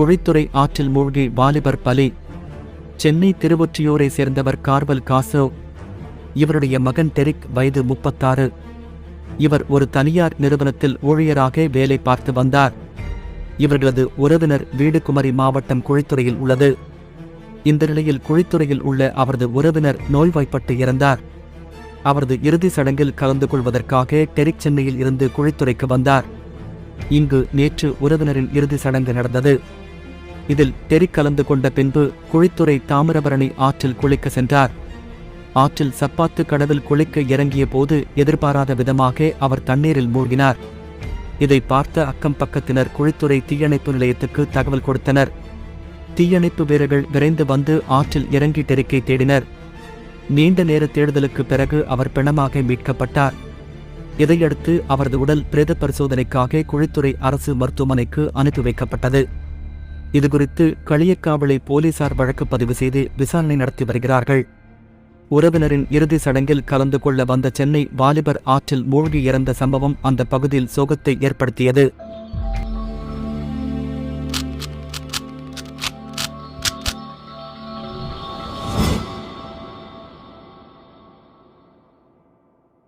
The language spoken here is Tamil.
குழித்துறை ஆற்றில் மூழ்கி வாலிபர் பலி. சென்னை திருவொற்றியூரை சேர்ந்தவர் கார்வல் காசோ. இவருடைய மகன் டெரிக் வயது முப்பத்தாறு. இவர் ஒரு தனியார் நிறுவனத்தில் ஊழியராக வேலை பார்த்து வந்தார். இவர்களது உறவினர் வீடு குமரி மாவட்டம் குழித்துறையில் உள்ளது. இந்த நிலையில் குழித்துறையில் உள்ள அவரது உறவினர் நோய்வாய்ப்பட்டு இறந்தார். அவரது இறுதி சடங்கில் கலந்து கொள்வதற்காக டெரிக் சென்னையில் இருந்து குழித்துறைக்கு வந்தார். இங்கு நேற்று உறவினரின் இறுதி சடங்கு நடந்தது. இதில் தெரி கலந்து கொண்ட பின்பு குழித்துறை தாமிரபரணி ஆற்றில் குளிக்க சென்றார். ஆற்றில் சப்பாத்து கடவில் குளிக்க இறங்கிய போது எதிர்பாராத விதமாக அவர் தண்ணீரில் மூழ்கினார். இதை பார்த்த அக்கம் பக்கத்தினர் குழித்துறை தீயணைப்பு நிலையத்துக்கு தகவல் கொடுத்தனர். தீயணைப்பு வீரர்கள் விரைந்து வந்து ஆற்றில் இறங்கி டெரிக்கை தேடினர். நீண்ட நேர தேடுதலுக்கு பிறகு அவர் பிணமாக மீட்கப்பட்டார். இதையடுத்து அவரது உடல் பிரேத பரிசோதனைக்காக குழித்துறை அரசு மருத்துவமனைக்கு அனுப்பி வைக்கப்பட்டது. இதுகுறித்து களியக்காவலை போலீசார் வழக்கு பதிவு செய்து விசாரணை நடத்தி வருகிறார்கள். உறவினரின் இறுதி சடங்கில் கலந்து கொள்ள வந்த சென்னை வாலிபர் ஆற்றில் மூழ்கி இறந்த சம்பவம் அந்த பகுதியில் சோகத்தை ஏற்படுத்தியது.